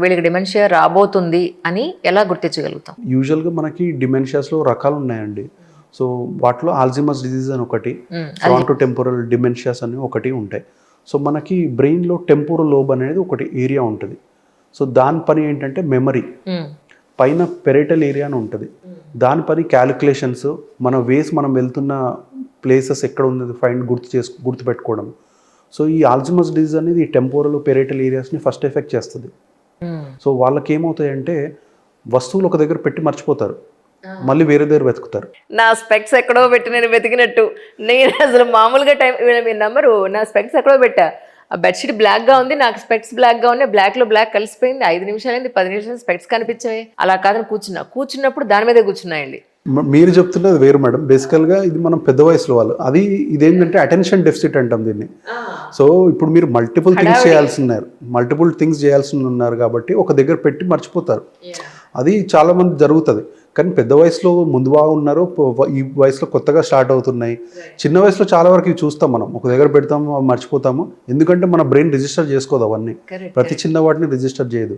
వీళ్ళకి డిమెన్షియా రాబోతుంది అని ఎలా గుర్తించగలుగుతాం? యూజువల్గా మనకి డిమెన్షియాస్లో రకాలు ఉన్నాయండి సో వాటిలో ఆల్జిమస్ డిజీజ్ అని ఒకటి. ఫ్రాంటో టెంపోరల్ డిమెన్షియాస్ అని ఒకటి ఉంటాయి. సో మనకి బ్రెయిన్లో టెంపోరల్ లోబ్ అనేది ఒకటి ఏరియా ఉంటుంది. సో దాని పని ఏంటంటే మెమరీ మ్మ్. పైన పెరేటల్ ఏరియా అని ఉంటుంది. దాని పని క్యాలిక్యులేషన్స్ మన వేస్ మనం వెళ్తున్న ప్లేసెస్ ఎక్కడ ఉంది ఫైండ్ గుర్తు చేసు గుర్తుపెట్టుకోవడం. సో ఈ ఆల్జిమస్ డిజీజ్ అనేది ఈ టెంపోరల్ పెరేటల్ ఏరియాస్ని ఫస్ట్ ఎఫెక్ట్ చేస్తుంది. సో వాళ్ళకి ఏమవుతాయంటే వస్తువులు ఒక దగ్గర పెట్టి మర్చిపోతారు. మళ్ళీ వేరే దగ్గర వెతుకుతారు. నా స్పెక్స్ ఎక్కడో పెట్టి నేను వెతికినట్టు. నేను అసలు మామూలుగా టైం మీ నంబరు నా స్పెక్స్ ఎక్కడో పెట్టా. ఆ బెడ్షీట్ బ్లాక్గా ఉంది నాకు స్పెక్స్ బ్లాక్గా ఉన్నాయి బ్లాక్లో బ్లాక్ కలిసిపోయింది. ఐదు నిమిషాలైంది పది నిమిషాలు స్పెక్స్ కనిపించాయి అలా కాదని కూర్చున్నా. కూర్చున్నప్పుడు దాని మీదే కూర్చున్నాయండి. మీరు చెప్తున్నది వేరు మేడం. బేసికల్గా ఇది మనం పెద్ద వయసులో వాళ్ళు. అది ఇదేంటంటే అటెన్షన్ డెఫిసిట్ అంటాం దీన్ని. సో ఇప్పుడు మీరు మల్టిపుల్ థింగ్స్ చేయాల్సి ఉన్నారు మల్టిపుల్ థింగ్స్ చేయాల్సి ఉన్నారు కాబట్టి ఒక దగ్గర పెట్టి మర్చిపోతారు. అది చాలా మంది జరుగుతుంది. కానీ పెద్ద వయసులో ముందు బాగున్నారు ఈ వయసులో కొత్తగా స్టార్ట్ అవుతున్నాయి. చిన్న వయసులో చాలా వరకు ఇవి చూస్తాం మనం. ఒక దగ్గర పెడతాము మర్చిపోతాము. ఎందుకంటే మన బ్రెయిన్ రిజిస్టర్ చేసుకోదు అవన్నీ. ప్రతి చిన్న వాటిని రిజిస్టర్ చేయదు.